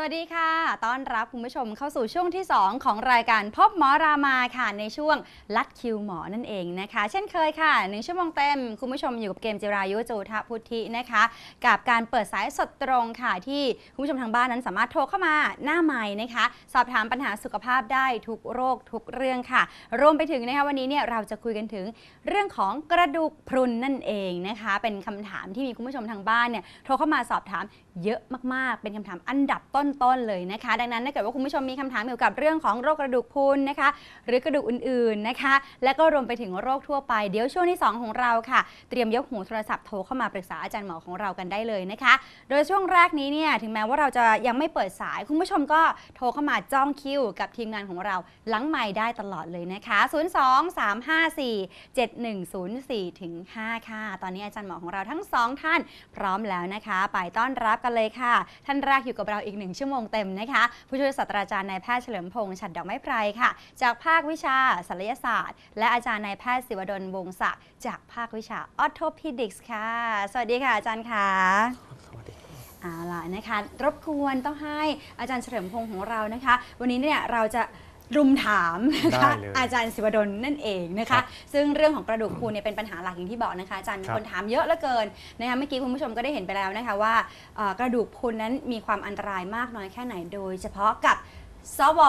สวัสดีค่ะ ต้อนรับคุณผู้ชมเข้าสู่ช่วงที่ 2 ของรายการพบหมอรามาค่ะ ในช่วงลัดคิวหมอนั่นเองนะคะ เช่นเคยค่ะหนึ่งชั่วโมงเต็ม คุณผู้ชมอยู่กับเกมจิรายุโจทพุทธินะคะ กับการเปิดสายสดตรงค่ะ ที่คุณผู้ชมทางบ้านนั้นสามารถโทรเข้ามาหน้าไม้นะคะ สอบถามปัญหาสุขภาพได้ทุกโรคทุกเรื่องค่ะ รวมไปถึงนะคะวันนี้เนี่ยเราจะคุยกันถึงเรื่องของกระดูกพรุนนั่นเองนะคะ เป็นคำถามที่มีคุณผู้ชมทางบ้านเนี่ยโทรเข้ามาสอบถาม เยอะมากๆ เป็นคำถามอันดับต้นๆเลยนะคะ ดังนั้นถ้าเกิดว่าคุณผู้ชมมีคำถามเกี่ยวกับเรื่องของโรคกระดูกพรุนนะคะ หรือกระดูกอื่นๆนะคะ และก็รวมไปถึงโรคทั่วไป เดี๋ยวช่วงที่ 2 ของเราค่ะ เตรียมยกหูโทรศัพท์โทรเข้ามาปรึกษาอาจารย์หมอของเรากันได้เลยนะคะ โดยช่วงแรกนี้เนี่ยถึงแม้ว่าเราจะยังไม่เปิดสาย คุณผู้ชมก็โทรเข้ามาจ้องคิวกับทีมงานของเราหลังใหม่ได้ตลอดเลยนะคะ 02 354 7104ถึง5ค่ะ ตอนนี้อาจารย์หมอของเราทั้งสองท่านพร้อมแล้วนะคะ ไปต้อนรับกันเลยค่ะ ท่านแรกอยู่กับเราอีกหนึ่งชั่วโมงเต็มนะคะ ผู้ช่วยศาสตราจารย์นายแพทย์เฉลิมพงษ์ฉัดดอกไม้ไพรค่ะ จากภาควิชาศัลยศาสตร์ และอาจารย์นายแพทย์ศิวดลวงศักดิ์จากภาควิชาออโทพิดิกส์ค่ะ สวัสดีค่ะอาจารย์ค่ะสวัสดีเอาล่ะนะคะ รบกวนต้องให้อาจารย์เฉลิมพงษ์ของเรานะคะ วันนี้เนี่ยเราจะ รุมถามนะคะได้เลยอาจารย์ศิวดลนั่นเองนะครัคะ บซึ่งเรื่องของกระดูกพรุนเนี่ยเป็นปัญหาหลักอย่างที่บอกนะคะอาจารย์มีครับ คนถามเยอะเหลือเกินนะคะเมื่อกี้คุณผู้ชมก็ได้เห็นไปแล้วนะคะว่าเอ่อกระดูกพรุนนั้นมีความอันตรายมากน้อยแค่ไหนโดย เฉพาะกับสว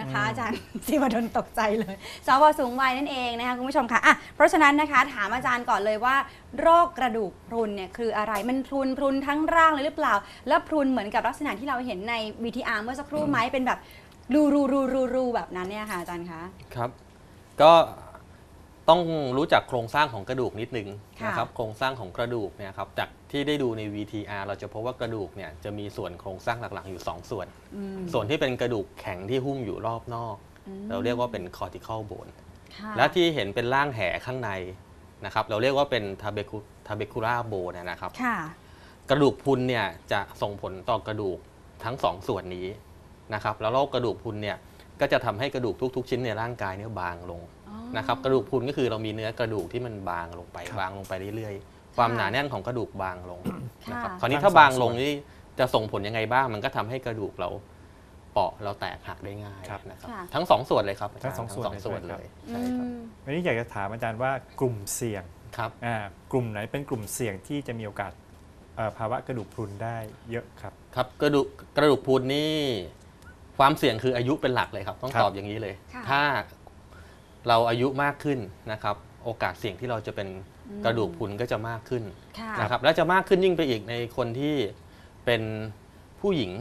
นะคะ อาจารย์ ศิวดลตกใจเลยสวสูงวัยนั่นเองนะคะคุณผู้ชมคะอะเพราะฉะนั้นนะคะถามอาจารย์ก่อนเลยว่า โรคกระดูกพรุนเนี่ยคืออะไรมันพรุนพรุนทั้งร่างเลยหรือเปล่า แล้วพรุนเหมือนกับลักษณะที่เราเห็นใน VTR เมื่อสักครู่ไหมเป็นแบบ รูรูรูรูรูแบบนั้นเนี่ยค่ะอาจารย์คะ ครับ ก็ต้องรู้จักโครงสร้างของกระดูกนิดนึงค่ะ นะครับ โครงสร้างของกระดูกเนี่ยครับ จากที่ได้ดูใน VTR เราจะพบว่ากระดูกเนี่ยจะมีส่วนโครงสร้างหลักๆอยู่ 2 ส่วน อืมส่วนที่เป็นกระดูกแข็งที่หุ้มอยู่รอบนอก อืมเราเรียกว่าเป็น cortical bone ค่ะ และที่เห็นเป็นร่างแหข้างในนะครับ เราเรียกว่าเป็น trabecu- trabecular bone นะครับ ค่ะ กระดูกพรุนเนี่ยจะส่งผลต่อกระดูกทั้งสองส่วนนี้ นะครับแล้วโรคกระดูกพรุนเนี่ยก็จะทำให้กระดูกทุก ๆ ชิ้นในร่างกายเนี่ยบางลงอ๋อนะครับกระดูกพรุนก็คือเรามีเนื้อกระดูกที่มันบางลงไปครับบางลงไปเรื่อยๆ ความค่ะหนาแน่นของกระดูกบางลงค่ะนะครับคราวนี้ทั้งถ้าสองบางลงส่วนนี่จะส่งผลยังไงบ้าง มันก็ทำให้กระดูกเราเปราะเราแตกหักได้ง่ายครับนะครับค่ะทั้งสองส่วนเลยครับทั้งสองส่วนทั้งสองส่วนเลยเลยอืใช่ครับมวันนี้อยากจะถามอาจารย์ว่ากลุ่มเสี่ยงครับอ่ากลุ่มไหนเป็นกลุ่มเสี่ยงที่จะมีโอกาสเอ่อภาวะกระดูกพรุนได้เยอะครับครับกระดูกกระดูกพรุนนี่ ความเสี่ยงคืออายุเป็นหลักเลยครับ ต้องครับตอบอย่างนี้เลยค่ะถ้าเราอายุมากขึ้นนะครับ โอกาสเสี่ยงที่เราจะเป็นอืมกระดูกพรุนก็จะมากขึ้นค่ะนะครับและจะมากขึ้นยิ่งไปอีกในคนที่เป็นผู้หญิง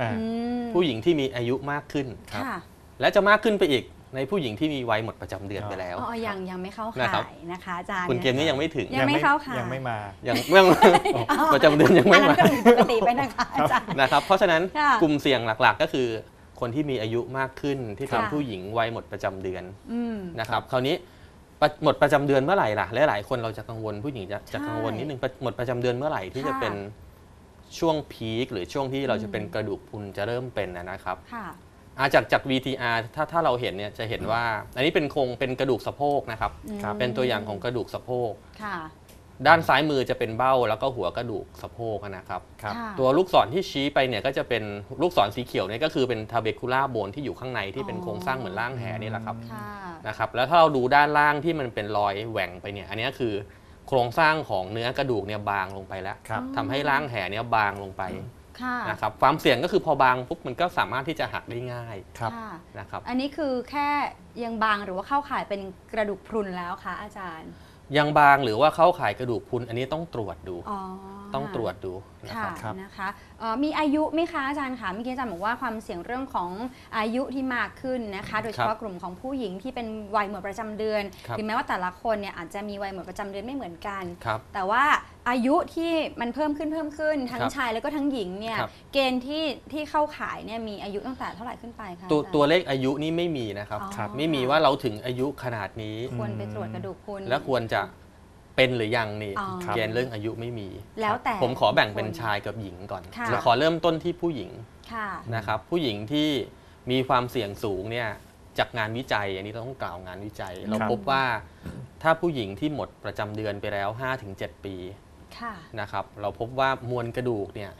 อ่าอืมผู้หญิงที่มีอายุมากขึ้นค่ะและจะมากขึ้นไปอีกในผู้หญิงที่มีวัยหมดประจำเดือนไปแล้วอ๋อยังยังไม่เข้านะครัข่าบยนะคะอาจารย์คุณเกมนี้ยังไม่ถึงยังไม่เข้าข่ายยังไม่มายังเมื่อประจำเดือนยังอัไม่นนั้นมาก็ผิดปกติไปนะคะอาจารย์นะครับเพราะฉะนั้นค่ะกลุ่มเสี่ยงหลักๆก็คือ คนที่มีอายุมากขึ้นที่เป็นค่ะ ผู้หญิงวัยหมดประจำเดือนอืม นะครับ คราวนี้ประหมดประจำเดือนเมื่อไหร่ล่ะหลายๆคนเราจะกังวลผู้หญิงจะจะใช่กังวลนิดนึงประหมดประจำเดือนเมื่อไหร่ที่จะค่ะเป็นช่วงพีคหรือช่วงที่เราจะเป็นอืม กระดูกพรุนจะเริ่มเป็นนะนะครับ ค่ะ อาจากจาก VTR ถ้าถ้าเราเห็นเนี่ยจะเห็นว่า อันนี้เป็นโครงเป็นกระดูกสะโพกนะครับอืมเป็นตัวอย่างของกระดูกสะโพก ค่ะ ด้านซ้ายมือจะเป็นเบ้าแล้วก็หัวกระดูกสะโพกนะครับครับ ค่ะตัวลูกศรที่ชี้ไปเนี่ยก็จะเป็นลูกศรสีเขียวเนี่ยก็คือเป็นทาเบคูล่าโบนที่อยู่ข้างในที่เป็นโครงสร้างเหมือนร่างแหนี่แหละครับค่ะ นะครับ แล้วถ้าเราดูด้านล่างที่มันเป็นรอยแหว่งไปเนี่ยอันนี้คือโครงสร้างของเนื้อกระดูกเนี่ยบางลงไปแล้วครับ ทำให้ร่างแหเนี่ยบางลงไปค่ะนะครับ ความเสี่ยงก็คือพอบางปุ๊บมันก็สามารถที่จะหักได้ง่ายครับ ค่ะ นะครับ อันนี้คือแค่ยังบางหรือว่าเข้าข่ายเป็นกระดูกพรุนแล้วคะอาจารย์ ยังบางหรือว่าเข้าข่ายกระดูกพรุนอันนี้ต้องตรวจดู ต้องตรวจดูนะคค่ะรับครับนะคะเอ่อมีอายุไหมคะอาจารย์คะเมื่อกี้อาจารย์บอกว่าความเสี่ยงเรื่องของอายุที่มากขึ้นนะคะ โดยเฉพาะกลุ่มของผู้หญิงที่เป็นวัยหมดประจำเดือน ครับถึงแม้ว่าแต่ละคนเนี่ยอาจจะมีวัยหมดประจำเดือนไม่เหมือนกัน ครับแต่ว่าอายุที่มันเพิ่มขึ้นเพิ่มขึ้น ทั้งครับชายแล้วก็ทั้งหญิงเนี่ยครับ เกณฑ์ที่ที่เข้าข่ายเนี่ยมีอายุตั้งแต่เท่าไหร่ขึ้นไปคะตัวอาจารย์ ตัวเลขอายุนี่ไม่มีนะครับ อ๋อครับไม่มีว่าเราถึงอายุขนาดนี้ ควรไปตรวจกระดูกพรุนและควรจะ เป็นหรือยังนี่อ๋อเกณฑ์เรื่องอายุไม่มี แล้วแต่ผมขอแบ่งเป็นคชายกับหญิงก่อนค่ะเราขอเริ่มต้นที่ผู้หญิงค่ะ นะครับ ผู้หญิงที่มีความเสี่ยงสูงเนี่ยจากงานวิจัย อันนี้ต้องกล่าวงานวิจัย เราครับ พบว่าถ้าผู้หญิงที่หมดประจำเดือนไปแล้ว 5-7 ปีค่ะ นะครับเราพบว่ามวลกระดูกเนี่ย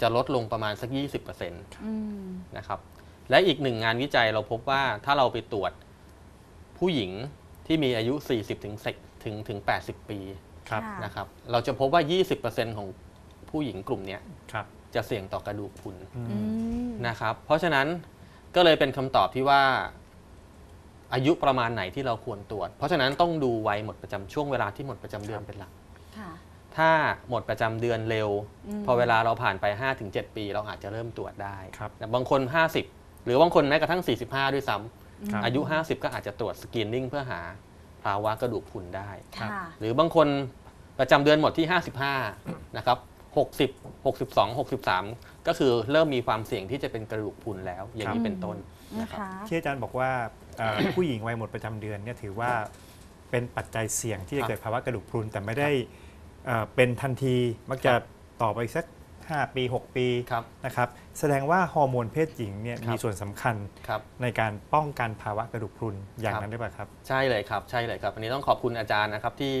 จะลดลงประมาณสัก 20%อืม นะครับและอีกหนึ่งงานวิจัยเราพบว่าถ้าเราไปตรวจผู้หญิงที่มีอายุ 40ถึง10 ถึงถึง 80 ปีครับค่ะ นะครับเราจะพบว่า 20%ของผู้หญิงกลุ่มเนี้ยครับจะเสี่ยงต่อกระดูกพรุนอืมอืมนะครับเพราะฉะนั้นก็เลยเป็นคำตอบที่ว่า อายุประมาณไหนที่เราควรตรวจ เพราะฉะนั้นต้องดูวัยหมดประจำช่วงเวลาที่หมดประจำเดือนเป็นหลัก ค่ะ ถ้าหมดประจำเดือนเร็ว อืม พอเวลาเราผ่านไป 5-7 ปี เราอาจจะเริ่มตรวจได้ครับ แต่บางคน 50 หรือบางคนแม้กระทั่ง 45 ด้วยซ้ำครับ อายุ 50 ก็อาจจะตรวจสกรีนนิ่งเพื่อหา ภาวะกระดูกพรุนได้ค่ะ หรือบางคนประจำเดือนหมดที่ 55 นะครับ 60 62 63 ก็คือเริ่มมีความเสี่ยงที่จะเป็นกระดูกพรุนแล้ว อย่างนี้เป็นต้น นะนะครับคะที่อาจารย์บอกว่าเอ่อ ผู้หญิงวัยหมดประจำเดือนเนี่ยถือว่าเป็นปัจจัยเสี่ยงที่คจะรับเกิดภาวะกระดูกพรุนแต่ไม่ได้เอ่อเป็นทันทีมักจะต่อไปอีกสัก 5 ปี 6 ปีครับนะครับแสดงว่าฮอร์โมนเพศหญิงเนี่ยครับมีส่วนสำคัญครับ ในการป้องกันภาวะกระดูกพรุนอย่างครับ นั้นได้ป่ะครับ ใช่เลยครับใช่เลยครับ อันนี้ต้องขอบคุณอาจารย์นะครับที่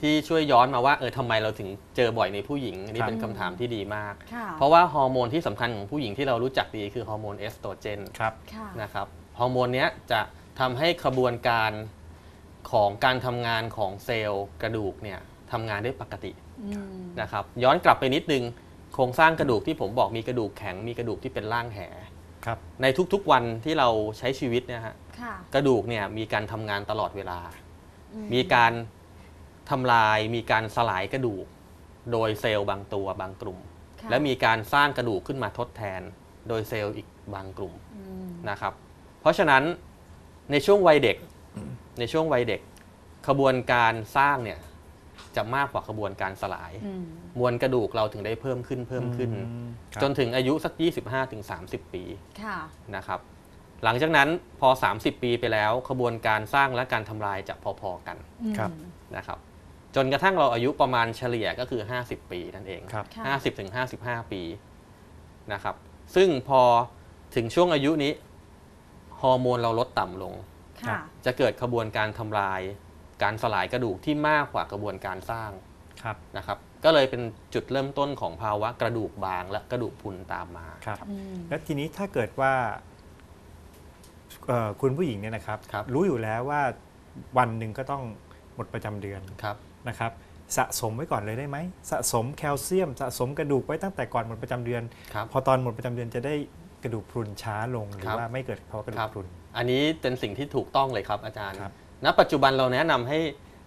ที่ช่วยย้อนมาว่าเออทำไมเราถึงเจอบ่อยในผู้หญิงอันนี้ครับ เป็นคำถามที่ดีมาก ค่ะเพราะว่าฮอร์โมนที่สำคัญของผู้หญิงที่เรารู้จักดีคือฮอร์โมนเอสโตรเจน ครับ ค่ะ นะครับฮอร์โมนเนี้ยจะทำให้กระบวนการของการทำงานของเซลล์กระดูกเนี่ยทำงานได้ปกติอืม นะครับย้อนกลับไปนิดนึงโครงสร้างกระดูกที่ผมบอกมีกระดูกแข็งมีกระดูกที่เป็นร่างแหครับในทุกๆวันที่เราใช้ชีวิตเนี่ยฮะค่ะกระดูกเนี่ยมีการทำงานตลอดเวลา อืมีการทำลาย มีการสลายกระดูก โดยเซลล์บางตัวบางกลุ่ม ค่ะและมีการสร้างกระดูกขึ้นมาทดแทน โดยเซลล์อีกบางกลุ่มอืมนะครับ เพราะฉะนั้นในช่วงวัยเด็กในช่วงวัยเด็กขบวนการสร้างเนี่ย จะมากกว่าขบวนการสลาย อืม มวลกระดูกเราถึงได้เพิ่มขึ้นเพิ่มขึ้น อืมครับจนถึงอายุสัก 25-30 ปีค่ะ นะครับ หลังจากนั้นพอ 30 ปีไปแล้วขบวนการสร้างและการทำลายจะพอๆกันครับ นะครับ จนกระทั่งเราอายุประมาณเฉลี่ยก็คือ 50 ปีนั่นเอง ครับ ค่ะ 50ถึง55 ปีนะครับ ซึ่งพอถึงช่วงอายุนี้ฮอร์โมนเราลดต่ำลง ค่ะ จะเกิดขบวนการทำลาย การสลายกระดูกที่มากกว่ากระบวนการสร้างครับนะครับ ก็เลยเป็นจุดเริ่มต้นของภาวะกระดูกบางและกระดูกพรุนตามมา ครับ อืม แล้วทีนี้ถ้าเกิดว่าเอ่อคุณผู้หญิงเนี่ยนะครับครับ รู้อยู่แล้วว่าวันหนึ่งก็ต้องหมดประจำเดือนครับ นะครับสะสมไว้ก่อนเลยได้ไหมสะสมแคลเซียม สะสมกระดูกไว้ตั้งแต่ก่อนหมดประจำเดือน ครับ พอตอนหมดประจำเดือนจะได้กระดูกพรุนช้าลงหรืครัอบว่าไม่เกิดภาวะกระดูครักบพรุน อันนี้เป็นสิ่งที่ถูกต้องเลยครับอาจารย์ ครับ ณปัจจุบันเราแนะนำให้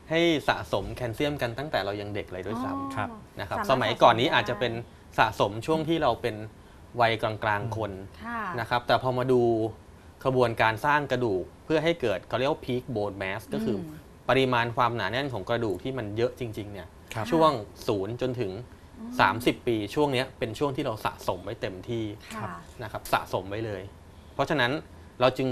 ให้สะสมแคลเซียมกันตั้งแต่เรายังเด็กเลยด้วยซ้ำครับนะครับสามารถสมัยก่อนนี้สะสมได้อาจจะเป็นสะสมช่วงที่เราเป็นวัยกลางๆคนค่ะนะครับ แต่พอมาดูขบวนการสร้างกระดูกเพื่อให้เกิดเขาเรียกว่า peak bone mass ก็คืออมปริมาณความหนาแน่นของกระดูกที่มันเยอะจริงๆเนี่ยครับช่วงศูนย์จนถึง 30 ปีช่วงเนี้ยเป็นช่วงที่เราสะสมไว้เต็มที่ค่ะนะครับสะสมไว้เลย เพราะฉะนั้นเราจึง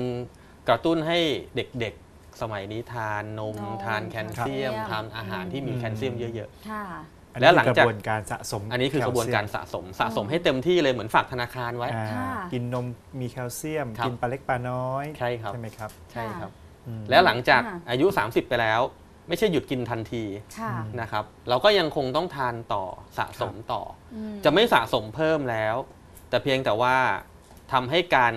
กระตุ้นให้เด็กๆ สมัยนี้ทานนมนมทานแคลเซียมครับทานอาหารที่มีอืมแคลเซียมเยอะ ค่ะ อันแล้นี้วหลังคือกจาก ระบวนการสะสมๆ อันนี้คือกระบวนการแคลเซียมสะสมสะสมให้เต็มที่เลยเหมือนฝากธนาคารไว้ อ่าค่ะกินนมมีแคลเซียม ครับกินปลาเล็กปลาน้อยใช่ครับใช่ไหมครับใช่ครับ อืม แล้วหลังจากค่ะอายุ 30 ไปแล้ว ไม่ใช่หยุดกินทันทีค่ะ นะครับ เราก็ยังคงต้องทานต่อสะสมต่อ อืจะไม่สะสมเพิ่มแล้ว แต่เพียงแต่ว่าทำให้การ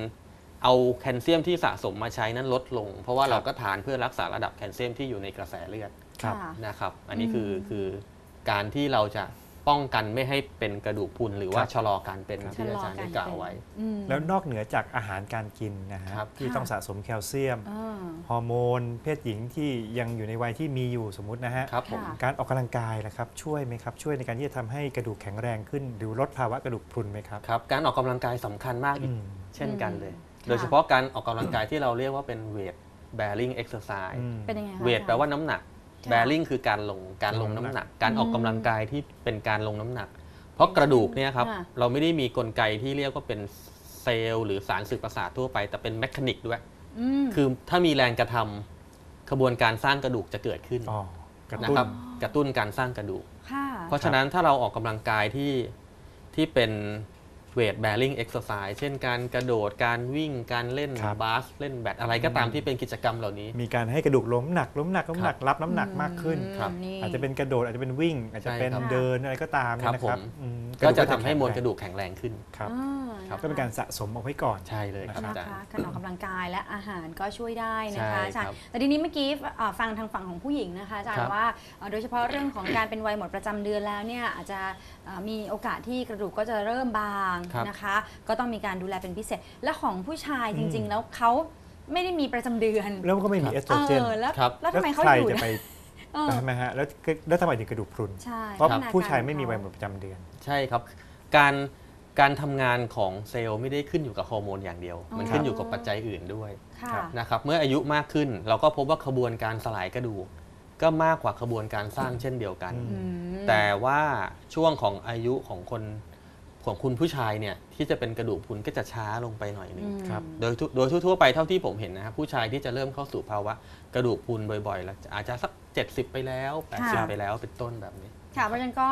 เอาแคลเซียมที่สะสมมาใช้นั้นลดลง เพราะว่าครับเราก็ทานเพื่อรักษาระดับแคลเซียมที่อยู่ในกระแสเลือดครับค่ะนะครับ อันนี้คืออืมคือการที่เราจะป้องกันไม่ให้เป็นกระดูกพรุนหรือว่าครับชะลอการเป็นครับที่อาจารย์ได้กล่าวไว้อืมแล้วนอกเหนือจากอาหารการกินนะฮะครับที่ค่ะต้องสะสมแคลเซียมอ่าฮอร์โมน เพศหญิงที่ยังอยู่ในวัยที่มีอยู่สมมตินะฮะครับผมค่ะการออกกำลังกายนะครับช่วยไหมครับช่วยในการที่จะทำให้กระดูกแข็งแรงขึ้น หรือลดภาวะกระดูกพรุนไหมครับครับการออกกำลังกายสำคัญมากอีอืกมเช่นกันเลยค่ะ โดยเฉพาะการออกกำลังกายที่เราเรียกว่าเป็น weight bearing exercise อืม เป็นยังไงคะเวทแปลว่าน้ำหนักค่ะ bearing คือการลงการลงลงน้ำน้ำหหนันักกการออกอืมกำลังกายที่เป็นการลงน้ำหนัก เพราะกระดูกเนี่ยครับค่ะเราไม่ได้มีกลไกที่เรียกว่าเป็นเซลล์หรือสารสื่อประสาททั่วไป แต่เป็นแมคานิกด้วย อืมคือถ้ามีแรงกระทำขบวนการสร้างกระดูกจะเกิดขึ้นอ๋อกระนะตุ้น ครับกระตุ้นการสร้างกระดูก ค่ะ เพราะฉะนั้นถ้าเราออกกำลังกายที่ที่เป็น เวทแบริ่งเอ็กซ์ไซส์เช่นการกระโดดการวิ่งการเล่นครับ บาสเล่นแบดอะไรก็ตามที่เป็นกิจกรรมเหล่านี้ มีการให้กระดูกล้มหนักล้มหนักล้มหนักรับน้ำหนักมากขึ้น ครับ นี่ อาจจะเป็นกระโดดอาจจะเป็นวิ่ง อาจจะเป็นใช่ครับเดินอะไรก็ตามเนี่ยนะครับผม อืมก็จะทำให้มวลกแข็งระดูกแข็งแรงขึ้น ครับอ่าครับ ก็เป็นการสะสมเอาไว้ก่อน ใช่เลยครับนะอาจารนะย์คะการออกกำลังกายและอาหารก็ช่วยได้นะคะใช่อาจารครัย์บแต่ทีนี้เมื่อกี้เอ่อฟังทางฝั่งของผู้หญิงนะคะอาจารครัย์บว่าเอ่อโดยเฉพาะเรื่องของการเป็นวัยหมดประจำเดือนแล้วเนี่ยอาจจะเอ่อมีโอกาสที่กระดูกก็จะเริ่มบางครับนะคะ ก็ต้องมีการดูแลเป็นพิเศษ และของผู้ชายจริงอืๆมแล้วเขาไม่ได้มีประจำเดือนแล้วก็ไม่มีเอสโตรเจนเออแล้วครับแล้วแล้ทำวไมเขาใครอยู่จะได้ไปเออใช่ไหมฮะแล้วแล้วทำไมถึงกระดูกพรุนใช่เพราะพัฒนกผู้ชายไม่มีของวัยเขหมดประจำเดือน ใช่ครับ การการทำงานของเซลล์ไม่ได้ขึ้นอยู่กับฮอร์โมนอย่างเดียว มันอ๋อขึ้นอยู่กับปัจจัยอื่นด้วยค่ะครับนะครับเมื่ออายุมากขึ้นเราก็พบว่าขบวนการสลายกระดูกก็มากกว่าขบวนการสร้างเช่นเดียวกันอือืมแต่ว่าช่วงของอายุของคน ของคุณผู้ชายเนี่ยที่จะเป็นกระดูกพรุนก็จะช้าลงไปหน่อยหนึงอืมครับโดยทั่วโดยทั่วๆไปเท่าที่ผมเห็นนะครับผู้ชายที่จะเริ่มเข้าสู่ภาวะกระดูกพรุนบ่อยๆแล้วอาจจะสัก 70 ไปแล้วค่ะ80 ไปแล้วเป็นต้นแบบนี้ค่ะเพราะฉะนั้นก็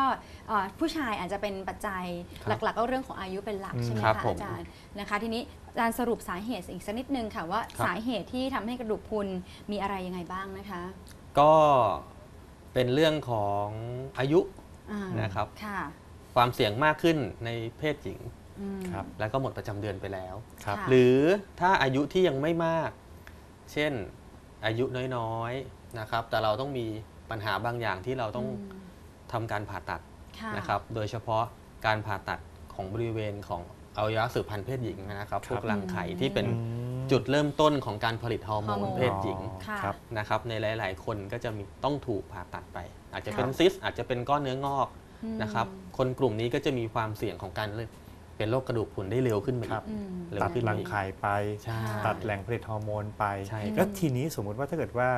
เอ่อผู้ชายอาจจะเป็นปัจจัยครับหลัก ๆ ก็เรื่องของอายุเป็นหลักอืมใช่ไหมครับคะผมอาจารย์นะคะทีนี้อาจารย์สรุปสาเหตุอีกสักนิดนึงค่ะว่าครับสาเหตุที่ทำให้กระดูกพรุนมีอะไรยังไงบ้างนะคะ ก็เป็นเรื่องของอายุอ่านะครับ ค่ะความเสี่ยงมากขึ้นในเพศหญิงอืมครับ แล้วก็หมดประจำเดือนไปแล้ว ครับ ค่ะ หรือถ้าอายุที่ยังไม่มาก เช่นอายุน้อยๆนะครับ แต่เราต้องมีปัญหาบางอย่างที่เราต้องมทำการผ่าตัดค่ะนะครับ โดยเฉพาะการผ่าตัดของบริเวณของอวัยวะสืบพันธุ์เพศหญิงนะครับครับพวกรังไข่ที่เป็นอืมจุดเริ่มต้นของการผลิตฮอร์โมฮอร์นโมนเพศหญิง ค่ะ ครับ นะครับในหลาย ๆ คนก็จะมีต้องถูกผ่าตัดไป อาจจะเป็นครับ ซิสอาจจะเป็นก้อนเนื้องอกอืม นะครับคนกลุ่มนี้ก็จะมีความเสี่ยงของการเป็นโรคกระดูกพรุนได้เร็วขึ้นมาคอีรับกอืมเร็วตัดขึ้น รังไข่ไป ใช่ ตัดแหล่งผลิตฮอร์โมนไป ใช่แล้วทีนี้สมมุติว่าถ้าเกิดว่า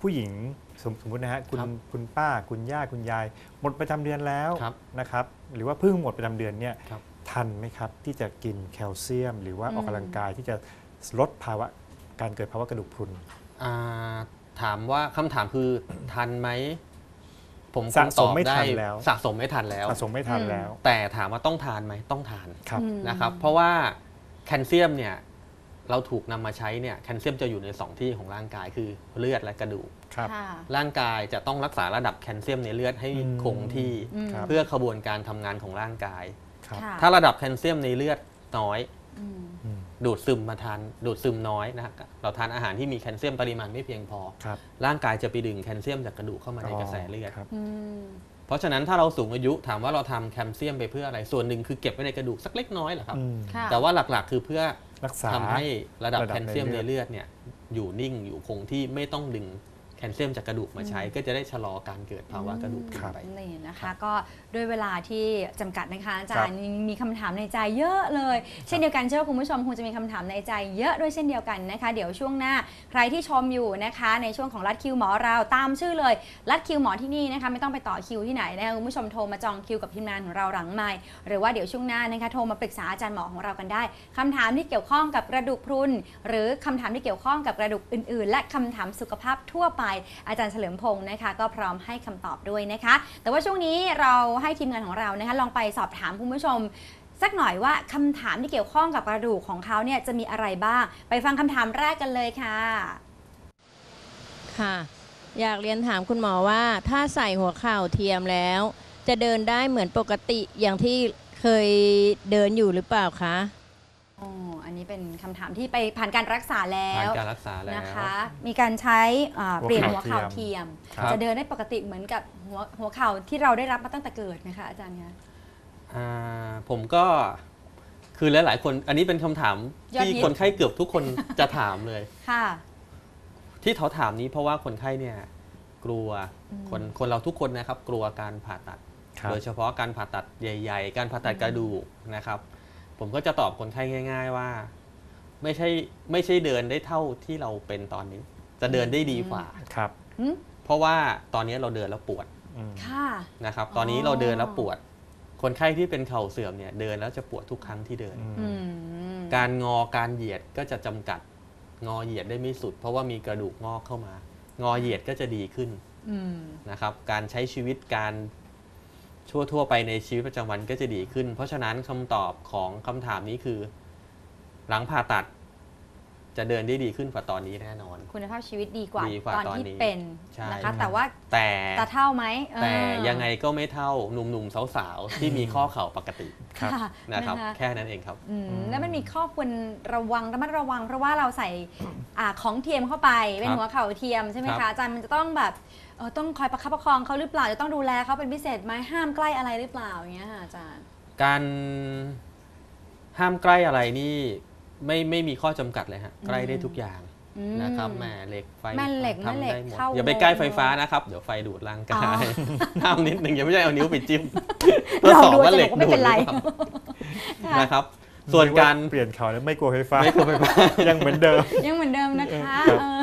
ผู้หญิงสมสมมตินะฮะคุณครับคุณป้าคุณย่าคุณยาย หมดประจำเดือนแล้วครับนะครับ หรือว่าเพิ่งหมดประจำเดือนเนี่ยครับ ทันไหมครับ ที่จะกินแคลเซียม หรือว่าอืมออกกำลังกายที่จะลดภาวะการเกิดภาวะกระดูกพรุน อ่าถามว่าคำถามคือทันไหม ผมคงสะสตมอบไม่ได้ทันแล้วสะสมไม่ทันแล้ว สะสมไม่ทันอืมแล้ว แต่ถามว่าต้องทานไหมต้องทานครับอืมนะครับ เพราะว่าแคลเซียมเนี่ยเราถูกนำมาใช้เนี่ยแคลเซียมจะอยู่ในสองที่ของร่างกายคือเลือดและกระดูกครับค่ะร่างกายจะต้องรักษาระดับแคลเซียมในเลือดให้อืมคงที่อืมครับเพื่อขบวนการทำงานของร่างกายครับค่ะถ้าระดับแคลเซียมในเลือดน้อยอืมอืม ดูดซึมมาทานดูดซึมน้อยนะฮะเราทานอาหารที่มีแคลเซียมปริมาณไม่เพียงพอครับร่างกายจะไปดึงแคลเซียมจากกระดูกเข้ามาในกระแสเลือดครับอืมเพราะฉะนั้นถ้าเราสูงอายุถามว่าเราทำแคลเซียมไปเพื่ออะไรส่วนหนึ่งคือเก็บไว้ในกระดูกสักเล็กน้อยแหละครับอืมค่ะแต่ว่าหลักๆคือเพื่อรักษาทำให้ระดับระดับแคลเซียมในในเลือดเลือดเนี่ยอยู่นิ่งอยู่คงที่ไม่ต้องดึงแคลเซียมจากกระดูกมาใช้ก็จะได้ชะลอการเกิดภาวะกระดูกพรุนไปนี่นะครัคะบก็ด้วยเวลาที่จำกัดนะคะอาจารครัย์บยังมีคำถามในใจเยอะเลย เช่นเดียวกันเชื่อว่าคุณผู้ชมคงจะมีคำถามในใจเยอะด้วยเช่นเดียวกันนะคะ เดี๋ยวช่วงหน้าใครที่ชมอยู่นะคะ ในช่วงของรัดคิวหมอเราตามชื่อเลย รัดคิวหมอที่นี่นะคะไม่ต้องไปต่อคิวที่ไหนนะคะคุณผู้ชมโทรมาจองคิวกับทีมงานของเราหลังไมค์หรือว่าเดี๋ยวช่วงหน้านะคะโทรมาปรึกษาอาจารย์หมอของเรากันได้คำถามที่เกี่ยวข้องกับกระดูกพรุน หรือคำถามที่เกี่ยวข้องกับกระดูกอื่น ๆ และคำถามสุขภาพทั่วไป อาจารย์เฉลิมพงศ์นะคะ ก็พร้อมให้คำตอบด้วยนะคะ แต่ว่าช่วงนี้เราให้ทีมงานของเรานะคะลองไปสอบถามคุณผู้ชม สักหน่อยว่าคำถามที่เกี่ยวข้องกับกระดูกของเขาเนี่ยจะมีอะไรบ้าง ไปฟังคำถามแรกกันเลยค่ะ ค่ะ อยากเรียนถามคุณหมอว่า ถ้าใส่หัวเข่าเทียมแล้ว จะเดินได้เหมือนปกติอย่างที่เคยเดินอยู่หรือเปล่าคะ อ๋ออันนี้เป็นคำถามที่ไปผ่านการรักษาแล้ผ่านวการรักษาแล้ว นะคะ มีการใช้อ่าหัวเปลี่ยนเข่าหัวเข่าเทีเทียยม ม ครับ จะเดินได้ปกติเหมือนกับหัวหัวเข่าที่เราได้รับมาตั้งแต่เกิดนะคะอาจารย์คะ อ่าผมก็คือหลาย ๆ คนอันนี้เป็นคำถามยอดที่ฮิต คนไข้เกือบทุกคนจะถามเลย ค่ะ ที่เขาถามนี้เพราะว่าคนไข้เนี่ยกลัวอืม คนคนเราทุกคนนะครับ กลัวการผ่าตัด ครับ โดยเฉพาะการผ่าตัดใหญ่ ๆ การผ่าตัดกระดูกนะครับ ผมก็จะตอบคนไข้ง่าย ๆ ว่า ไม่ใช่ไม่ใช่เดินได้เท่าที่เราเป็นตอนนี้ จะเดินได้ดีกว่า ครับ หึเพราะว่าตอนนี้เราเดินแล้วปวดอืม ค่ะ นะครับอ๋อตอนนี้เราเดินแล้วปวด คนไข้ที่เป็นเข่าเสื่อมเนี่ยเดินแล้วจะปวดทุกครั้งที่เดิน อืมการงอการเหยียดก็จะจำกัด งอเหยียดได้ไม่สุด เพราะว่ามีกระดูกงอกเข้ามา งอเหยียดก็จะดีขึ้นอืม นะครับ การใช้ชีวิตการ ทั่วทั่ว ๆ ไปในชีวิตประจำวันก็จะดีขึ้น เพราะฉะนั้นคำตอบของคำถามนี้คือ หลังผ่าตัด จะเดินได้ดีขึ้นกว่าตอนนี้แน่นอน คุณภาพชีวิตดีกว่าดีกว่าตอนตอนที่นี้ เป็นใช่นะคะ แต่ว่าแต่จะเท่าไหมเออแต่ยังไงก็ไม่เท่าหนุ่มๆสาวๆที่มีข้อเข่าปกติครับค่ะนะครับนะคะแค่นั้นเองครับอืมอืมแล้วมันมีข้อควรระวังระมัดระวัง เพราะว่าเราใส่อาของเทียมเข้าไปเป็นครับหัวเข่าเทียมใช่ไหมครัคะบ อาจารย์มันจะต้องแบบ เออต้องคอยประคับประคองเขาหรือเปล่าจะต้องดูแลเขาเป็นพิเศษไหมห้ามใกล้อะไรหรือเปล่าอย่างเงี้ยค่ะอาจารย์ การห้ามใกล้อะไรนี่ไม่ไม่มีข้อจำกัดเลยฮะอืมใกล้ได้ทุกอย่างอืม นะครับแม่เหล็กไฟแม่เหล็กทำแม่เหล็กได้หมดเข้าอย่าไปใกล้โรงไฟฟ้านะครับเดี๋ยวไฟดูดร่างกาอ๋อยห้ามนิดหนึ่งอย่าไม่ใช่เอานิ้วไปจิ้มลองทดสอบดูว่าจะเหล็กบอกว่าไม่ดูเป็ดนหไรรือเปล่าค่ะ นะครับ ส่วนการเปลี่ยนเขาแล้วไม่กลัวไฟฟ้า ไม่กลัวไฟฟ้า ยังเหมือนเดิม ยังเหมือนเดิมนะคะครับเออ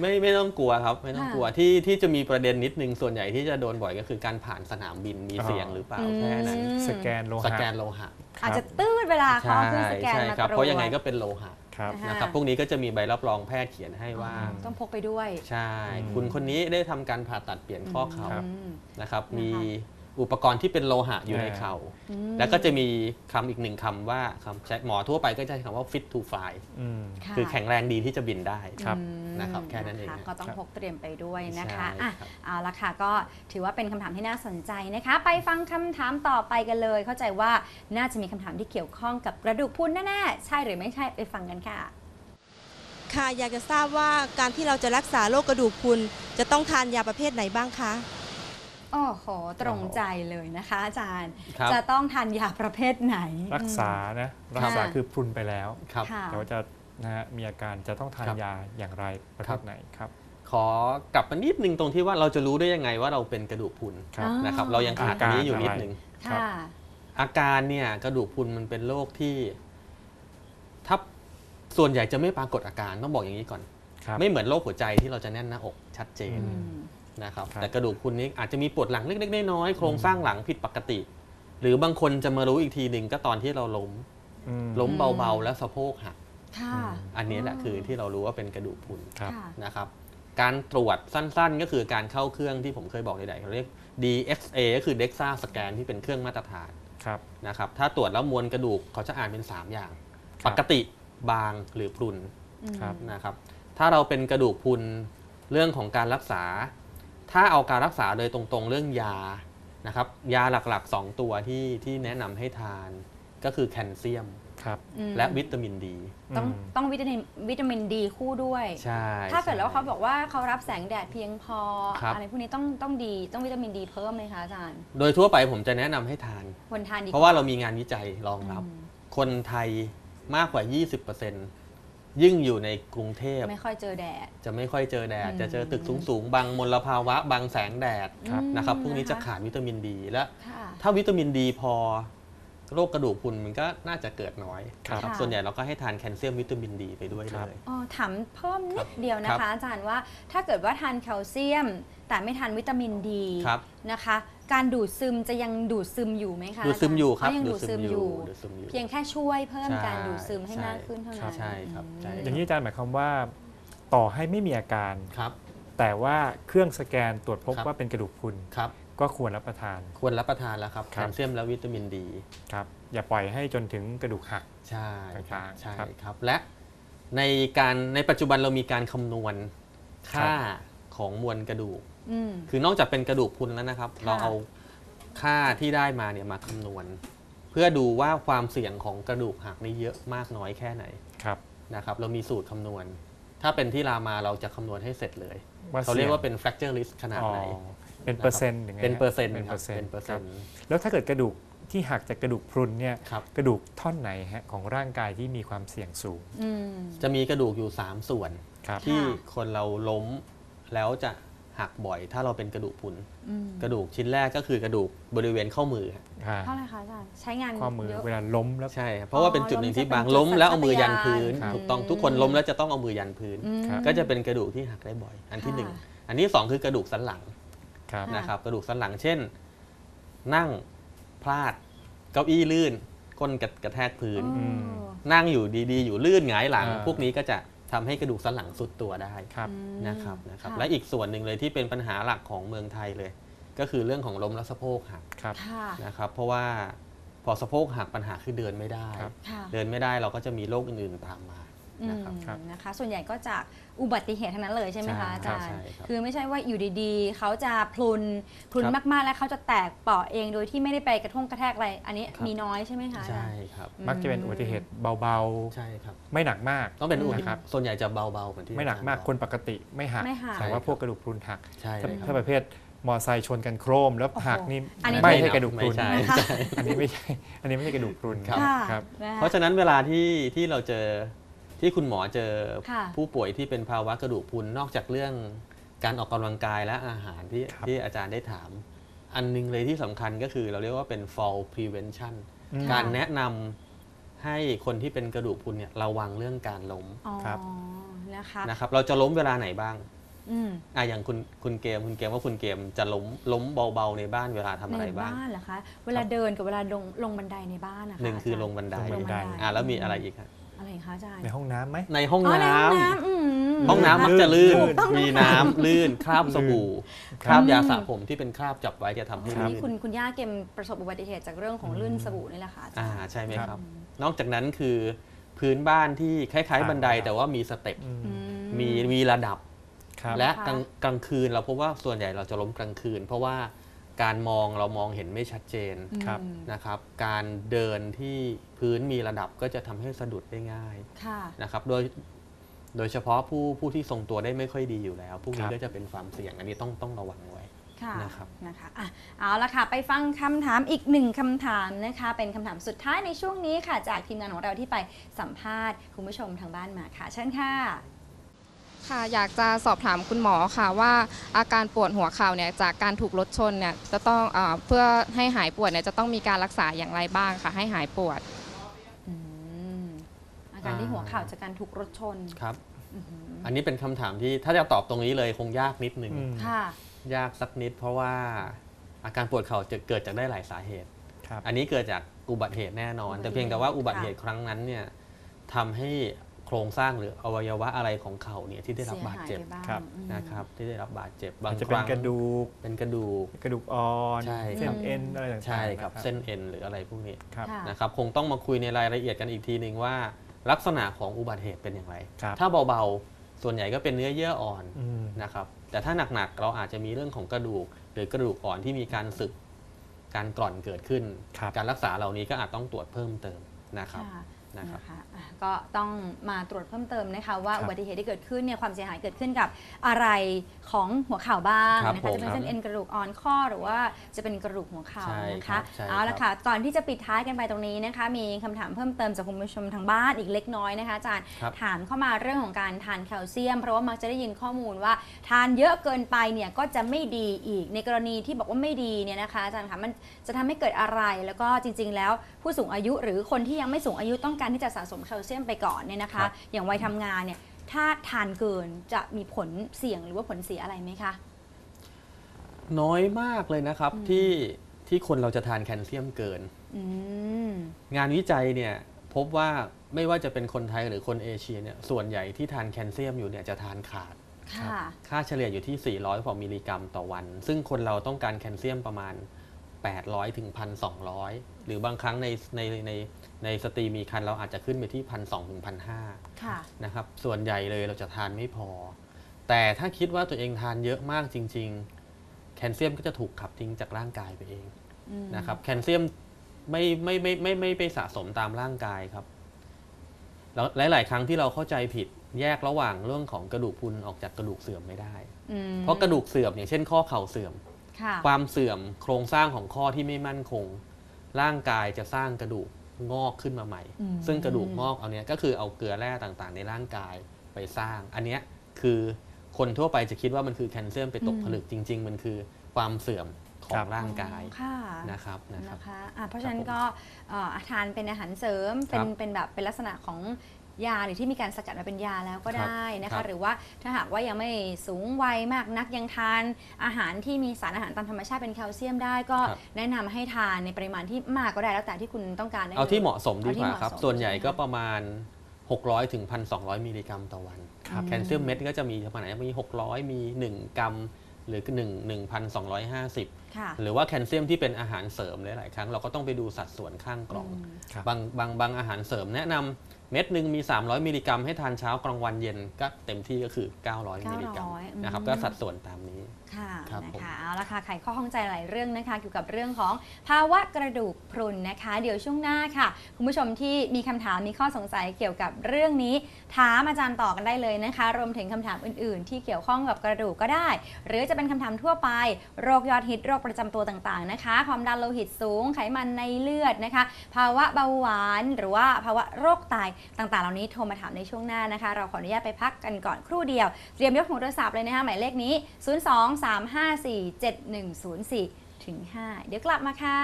ไม่ไม่ต้องกลัวครับไม่ต้องค่ะกลัวที่ที่จะมีประเด็นนิดนึงส่วนใหญ่ที่จะโดนบ่อยก็คือการผ่านสนามบินมีอ๋อเสียงหรือเปล่าอืมแค่นั้นสแกนโลสหะแกนโลหะคอาจรับจะตื้นเวลาเขาใช่เอาเครื่องสแกนใช่มาครับตรวจเพราะยังไงก็เป็นโลหะครับนะคะนะครับพวกนี้ก็จะมีใบรับรองแพทย์เขียนให้ว่าอืมต้องพกไปด้วย ใช่อืมคุณคนนี้ได้ทำการผ่าตัดเปลี่ยนข้อเข่าครับอืมนะครับนะคะมี อุปกรณ์ที่เป็นโลหะอยู่ในเข่าอืมแล้วก็จะมีคำอีกหนึ่งคำว่าคำใช้หมอทั่วไปก็จะใช้คำว่า fit to fly อืมะคือแข็งแรงดีที่จะบินได้ครับอืมนะครับแค่นั้นเองะะนะก็ต้องครับพกเตรียมไปด้วยนะคะใช่อะครับเอาละค่ะก็ถือว่าเป็นคำถามที่น่าสนใจนะคะ ไปฟังคำถามต่อไปกันเลย เข้าใจว่าน่าจะมีคำถามที่เกี่ยวข้องกับกระดูกพรุนแน่ๆใช่หรือไม่ใช่ไปฟังกันค่ะค่ะอยากจะทราบว่าการที่เราจะรักษาโรคกระดูกพรุนจะต้องทานยาประเภทไหนบ้างคะ โอ้โห ตรงใจเลยนะคะอาจารย์ ครับ จะต้องทานยาประเภทไหน รักษานะรักษาค่ะ คือพรุนไปแล้วครับ ค่ะ แต่ว่าจะนะฮะมีอาการจะต้องทานครับยาอย่างไรประคเภรับทไหนครับ ขอกลับมานิดนึงตรงที่ว่าเราจะรู้ได้ยังไงว่าเราเป็นกระดูกพรุนครับอ๋อนะครับ เรายังขาดอันนี้อยู่นิดนึง ครับ ค่ะ อาการเนี่ยกระดูกพรุนมันเป็นโรคที่ถ้าส่วนใหญ่จะไม่ปรากฏอาการต้องบอกอย่างนี้ก่อน ครับ ไม่เหมือนโรคหัวใจที่เราจะแน่นหน้าอกชัดเจน อืม นะครับครับแต่กระดูกพรุนนี้อาจจะมีปวดหลังเล็กๆน้อยๆโครงสร้างหลังผิดปกติ หรือบางคนจะมารู้อีกทีหนึ่งก็ตอนที่เราล้มอืมล้มอืมเบาๆ แล้วสะโพกหักค่ะอันนี้แหละอ๋อคือที่เรารู้ว่าเป็นกระดูกพรุนครับค่ะนะครับ การตรวจสั้นๆ ก็คือการเข้าเครื่องที่ผมเคยบอกใดๆเขาเรียก DXA ก็คือ DEXA สแกนที่เป็นเครื่องมาตรฐานครับนะครับ ถ้าตรวจแล้วมวลกระดูกเขาจะอ่านเป็น 3 อย่างครัปบกติบางหรือพรุนครับนะครับ ถ้าเราเป็นกระดูกพรุนเรื่องของการรักษา ถ้าเอาการรักษาโดยตรงๆเรื่องยานะครับยาหลักๆ 2 ตัวที่ที่แนะนำให้ทานก็คือแคลเซียมครับอืมและวิตามินดี ต้องอืมต้องวิตามินวิตามินดีคู่ด้วย ใช่ ถ้าเกิดใช่แล้วเขาบอกว่าเขารับแสงแดดเพียงพอ ครับ อะไรพวกนี้ต้องต้องดีต้องวิตามินดีเพิ่มไหมคะอาจารย์โดยทั่วไปผมจะแนะนำให้ทาน ควรทานดีกเพราะว่าเรามีงานวิจัยรองรับ อืมคนไทยมากกว่า 20% ยิ่งอยู่ในกรุงเทพไม่ค่อยเจอแดด จะไม่ค่อยเจอแดดอืมจะเจอตึกสูงๆบางมลภาวะ บางแสงแดดครับอืมนะครับพวกนี้จะคขาดวิตามินดีและค่ะถ้าวิตามินดีพอโรคกระดูกพรุนมันก็น่าจะเกิดน้อยครับนะส่วนใหญ่เราก็ให้ทานแคลเซียมวิตามินดีไปด้วยคเลรับยอ๋อถามเพิ่มนิดเดียวนะครัคะบอาจารย์ว่าถ้าเกิดว่าทานแคลเซียม แต่ไม่ทานวิตามินดีครับนะคะ การดูดซึมจะยังดูดซึมอยู่ไหมคะดูดซึมอยู่ครับาจายังดูดซึมอยู่ดูดซึมอยู่ เพียงแค่ช่วยเพิ่มใช่การดูดซึมให้ใช่มากขึ้นเท่านั้นใช่ครับใช่อืมอย่างนี้อาจารย์หมายความว่า ต่อให้ไม่มีอาการครับ แต่ว่าเครื่องสแกนตรวจพบครับว่าเป็นกระดูกพรุนครับก็ควรรับประทาน ควรรับประทานแล้วครับคแครับลเซียมและวิตามินดีครับ อย่าปล่อยให้จนถึงกระดูกหักใช่ครับต่างๆใช่ครับครับ และในการในปัจจุบันเรามีการคำนวณค่าของมวลกระดูก อืม คือนอกจากเป็นกระดูกพรุนแล้วนะครับ ค่ะเราเอาค่าที่ได้มาเนี่ยมาคำนวณ เพื่อดูว่าความเสี่ยงของกระดูกหักนี่เยอะมากน้อยแค่ไหนครับนะครับเรามีสูตรคำนวณ ถ้าเป็นที่รามาเราจะคำนวณให้เสร็จเลยว่าเขาเรียกว่าสี่เป็น fracture risk ขนาดอ๋อไหน เป็นเปอร์เซ็นต์หรือไงเป็นเปอร์เซ็นต์เป็นคเปรัอบร์เซ็นเป็นต์เปอร์คเซ็รันบต์แล้วถ้าเกิดกระดูกที่หักจากกระดูกพรุนเนี่ยครับ กระดูกท่อนไหนฮะของร่างกายที่มีความเสี่ยงสูงอืม จะมีกระดูกอยู่ 3 ส่วน ครับ ที่ค่ะคนเราล้มแล้วจะ หักบ่อย ถ้าเราเป็นกระดูกพรุนอืมกระดูกชิ้นแรกก็คือกระดูกบริเวณข้อมือฮะอ่าเพราะอะไรคะอาจารย์ใช้งานข้อมือเยอะเวลาล้มแล้ว ใช่ครับเพราะว่าเป็นจุดหนึ่งที่บางล้ล้มมจะเป็นแล้วเอามือยันสัญชาตญาณพื้น ครับ ถูกต้องทุกคนล้มแล้วจะต้องเอามือยันพื้น อืม ครับ ก็จะเป็นกระดูกที่หักได้บ่อย อันที่ค่ะหนึ่งอันที่สองคือกระดูกสันหลังครับ ค่ะ นะครับกระดูกสันหลังเช่น นั่งพลาดเก้าอี้ลื่นก้นกระกระแทกพื้นอ๋ออมนั่งอยู่ดีๆ อยู่ลื่นหงายหลัง อ่า พวกนี้ก็จะ ทำให้กระดูกสันหลังสุดตัวได้ครับอืมนะครับนะครับค่ะและอีกส่วนหนึ่งเลยที่เป็นปัญหาหลักของเมืองไทยเลย ก็คือเรื่องของล้มแล้วสะโพกหักครับค่ะนะครับ เพราะว่าพอสะโพกหักปัญหาคือเดินไม่ได้ครับค่ะเดินไม่ได้เราก็จะมีโรคอื่นๆตามมาอืม นะครับครับ นะคะ ส่วนใหญ่ก็จากอุบัติเหตุทั้งนั้นเลยใช่ไหมคะอาใช่จารใช่ย์ครับคือไม่ใช่ว่าอยู่ดีๆ เขาจะพลุนพลุนครับ มากๆแล้วเขาจะแตกเปราะเองโดยที่ไม่ได้ไปกระทงกระแทกอะไร อันนี้ครับมีน้อยใช่ไหมคะอาจาใช่รย์ ครับ มักจะเป็นอุบัติเหตุเบาใช่ครับ ๆ ไม่หนักมากต้องเป็นอุบัตินะครับส่วนใหญ่จะเบาๆเหมือนที่ไม่หนักมากอจรย์คนปกติไม่หักไม่หักแต่ว่าใช่พวกกระดูกพรุนหัก ใช่ถ้าเลยคถ้ารับประเภทมอไซค์ชนกันโครมแล้วหักนี่อันนี้ ไม่ไม่ใช่กระดูกพรุน ไม่ใช่นะคะใช่อันนี้ไม่ใช่ อันนี้ไม่ใช่กระดูกพรุนครับ ค่ะครับนะคะเพราะฉะนั้นเวลาที่ที่เราเจอ ที่คุณหมอเจอค่ะผู้ป่วยที่เป็นภาวะกระดูกพรุนนอกจากเรื่องการออกกำลังกายและอาหารที่ครับที่อาจารย์ได้ถาม อันหนึงเลยที่สำคัญก็คือเราเรียกว่าเป็น fall prevention อืมการแนะนำให้คนที่เป็นกระดูกพรุนเนี่ยระวังเรื่องการล้มอ๋อครับนะคะนะครับ เราจะล้มเวลาไหนบ้างอืมอะอย่างคุณคุณเกมคุณเกมว่าคุณเกมจะล้มล้มเบาๆในบ้านเวลาทำอะไรในบ้างบ้านเหรอคะเวลาเดินกับเวลาลงลงบันไดในบ้านนะคะหนึ่งคือาจารย์ลงบันไดลงบันไดอะแล้วมีอะไรอีกฮะ อะไรคะอาจารย์ในห้องน้ำไหมในห้องอ๋อในน้ห้องำน้ำอืมห้องน้ำมักจะลื่นถูกต้องมีน้ำลื่นคราบสบู่คครับราบยาสระผมที่เป็นคราบจับไว้จะทำให้อันลื่นี้นคุณคุณย่าเกมประสบอุบัติเหตุจากเรื่องของลื่นสบู่นี่แหละค่ะอาจาอ่ารย์ใช่ไหมครับครับ นอกจากนั้นคือพื้นบ้านที่คล้ายๆ บันไดต่างระดับแต่ว่ามีสเต็ปอืมอืมีมีระดับครับและค่ะกลางกลางคืนเราพบว่าส่วนใหญ่เราจะล้มกลางคืน เพราะว่า การมองเรามองเห็นไม่ชัดเจนครับอืมนะครับ การเดินที่พื้นมีระดับก็จะทำให้สะดุดได้ง่ายค่ะนะครับ โดยโดยเฉพาะผู้ผู้ที่ทรงตัวได้ไม่ค่อยดีอยู่แล้ว พวกนี้ครับก็จะเป็นความเสี่ยงอันนี้ต้องต้องระวังไว้ค่ะนะครับนะคะอะเอาละค่ะ ไปฟังคำถามอีกหนึ่งคำถามนะคะ เป็นคำถามสุดท้ายในช่วงนี้ค่ะ จากทีมงานของเราที่ไปสัมภาษณ์คุณผู้ชมทางบ้านมาค่ะเชิญค่ะ ค่ะอยากจะสอบถามคุณหมอค่ะว่าอาการปวดหัวเข่าเนี่ยจากการถูกรถชนเนี่ยจะต้องเออเพื่อให้หายปวดเนี่ยจะต้องมีการรักษาอย่างไรบ้างค่ะ ให้หายปวดอืมอาการที่หัวเข่าจากการถูกรถชนครับอื้อหืออันนี้เป็นคำถามที่ถ้าจะตอบตรงนี้เลยคงยากนิดนึงอืมค่ะ ยากสักนิด เพราะว่าอาการปวดเข่าจะเกิดจากได้หลายสาเหตุครับอันนี้เกิดจากอุบัติเหตุแน่นอนอุบัติเหตุแต่เพียงแต่ว่าอุบัติค่ะเหตุครั้งนั้นเนี่ยทำให้โค รงสร้างหรืออวัยวะอะไรของเข่าเนี่ยที่ได้รับเสียบาดหายเจ็บไปบ้างครับ อืม นะครับที่ได้รับบาดเจ็บบาอางจจะคเป็นรั้งกระดูกเป็นกระดูก กระดูกอ่อนใช่เส้ครันบเอ็นอะไรต่างๆใช่ครับนะเส้นเอ็นหรืออะไรพวกนี้ครับ ค่ะ นะครับคงต้องมาคุยในรายละเอียดกันอีกทีหนึ่งว่า ลักษณะของอุบัติเหตุเป็นอย่างไร ครับถ้าเบาๆ ส่วนใหญ่ก็เป็นเนื้อเยื่ออ่อนอืม นะครับแต่ถ้าหนักๆเราอาจจะมีเรื่องของกระดูก หรือกระดูกอ่อนที่มีการสึกการกร่อนเกิดขึ้น ครับ การรักษาเหล่านี้ก็อาจต้องตรวจเพิ่มเติมนะครับ ค่ะ นะครับ นะคะอะก็ต้องมาตรวจเพิ่มเติมนะคะ ว่าครับอุบัติเหตุที่เกิดขึ้นเนี่ยความเสียหายเกิดขึ้นกับอะไรของหัวเข่าบ้างครับนะคะผมจะเป็นเส้นเอ็นกระดูกอ่อนข้อหรือว่าจะเป็นกระดูกหัวเข่าใช่นะครัคะบใช่เอาละครับค่ะก่อนที่จะปิดท้ายกันไปตรงนี้นะคะ มีคำถามเพิ่มเติมจากคุณผู้ชมทางบ้านอีกเล็กน้อยนะคะอาจารย์ครับ ถามเข้ามาเรื่องของการทานแคลเซียม เพราะว่ามักจะได้ยินข้อมูลว่า ทานเยอะเกินไปเนี่ยก็จะไม่ดีอีกในกรณีที่บอกว่าไม่ดีเนี่ยนะคะอาจารย์คะมันจะทำให้เกิดอะไรแล้วก็จริง ๆ แล้ว ผู้สูงอายุ หรือคนที่ยังไม่สูงอายุต้องการที่จะสะสมแคลเซียมไปก่อนเนี่ยนะคะครับอย่างวัยทำงานเนี่ยถ้าทานเกินจะมีผลเสี่ยงหรือว่าผลเสียอะไรไหมคะ น้อยมากเลยนะครับอืมที่ที่คนเราจะทานแคลเซียมเกินอืมงานวิจัยเนี่ยพบว่าไม่ว่าจะเป็นคนไทยหรือคนเอเชียเนี่ยส่วนใหญ่ที่ทานแคลเซียมอยู่เนี่ยจะทานขาดค่ะค่าเฉลี่ยอยู่ที่ 400กว่ามิลลิกรัมต่อวัน ซึ่งคนเราต้องการแคลเซียมประมาณ 800 ถึง 1,200 หรือบางครั้งในในในในสตรีมีคันเราอาจจะขึ้นไปที่ 1,200 ถึง 1,500ค่ะนะครับ ส่วนใหญ่เลยเราจะทานไม่พอ แต่ถ้าคิดว่าตัวเองทานเยอะมากจริง ๆ แคลเซียมก็จะถูกขับทิ้งจากร่างกายไปเองอืมนะครับ แคลเซียมไม่ไม่ไม่ไม่ไม่ไปสะสมตามร่างกายครับแล้วหลาย ๆ ครั้งที่เราเข้าใจผิดแยกระหว่างเรื่องของกระดูกพรุนออกจากกระดูกเสื่อมไม่ได้อืมเพราะกระดูกเสื่อมอย่างเช่นข้อเข่าเสื่อม ค่ะความเสื่อมโครงสร้างของข้อที่ไม่มั่นคง ร่างกายจะสร้างกระดูกงอกขึ้นมาใหม่ อืม ซึ่งกระดูกงอกเอาเนี้ยก็คือเอาเกลือแร่ต่างๆ ในร่างกายไปสร้าง อันเนี้ยคือคนทั่วไปจะคิดว่ามันคือแคลเซียมไปตกผลึกจริง ๆ มันคือความเสื่อมขอครังบ ร่างกายค่ะนะครับนะครับ นะคะอะเพราะฉะนั้นผมก็เอ่อทานเป็นอาหารเสริม เป็นครับเป็นแบบเป็นลักษณะของ ยาหรือที่มีการสกัดมาเป็นยาแล้วก็ครับได้นะครัคะ บหรือว่าถ้าหากว่ายังไม่สูงวัยมากนักยังทาน อาหารที่มีสารอาหารตามธรรมชาติเป็นแคลเซียมได้ก็ครับ แนะนำให้ทานในปริมาณที่มากก็ได้แล้วแต่ที่คุณต้องการได้เอาที่ลย เหมาะสมดีเอาที่กว่าเหมาะครับสมส่วนใหญ่ก็ใช่ไหมคะประมาณ 600ถึง1,200 มิลลิกรัมต่อวันครับ แคลเซียมเม็ดก็จะมีประมาณไหนมี 600 มี 1 กรัม หรือ1 1,250 ค่ะ หรือว่าแคลเซียมที่เป็นอาหารเสริมหลายๆครั้ง เราก็ต้องไปดูสัดส่วนข้างกล่อง อืม ครับ บางบางบางอาหารเสริมแนะนำ เม็ดหนึ่งมี 300 มิลลิกรัมให้ทานเช้ากลางวันเย็นก็เต็มที่ก็คือ 900 มิลลิกรัม900นะครับอืมก็สัดส่วนตามนี้ค่ะครับนะผมคะเอาละค่ะไขข้อข้องใจหลายเรื่องนะคะเกี่ยวกับเรื่องของภาวะกระดูกพรุนนะคะ เดี๋ยวช่วงหน้าค่ะ คุณผู้ชมที่มีคำถามมีข้อสงสัยเกี่ยวกับเรื่องนี้ ถามอาจารย์ต่อกันได้เลยนะคะ รวมถึงคำถามอื่น ๆ ที่เกี่ยวข้องกับกระดูกก็ได้ หรือจะเป็นคำถามทั่วไป โรคยอดฮิตโรคประจำตัวต่าง ๆ นะคะ ความดันโลหิตสูง ไขมันในเลือดนะคะ ภาวะเบาหวาน หรือว่าภาวะโรคไตต่างๆ เหล่านี้โทรมาถามในช่วงหน้านะคะ เราขออนุญาตไปพักกันก่อนครู่เดียว เตรียมยกหูโทรศัพท์เลยนะคะหมายเลขนี้ 023547104ถึง5เดี๋ยวกลับมาค่ะ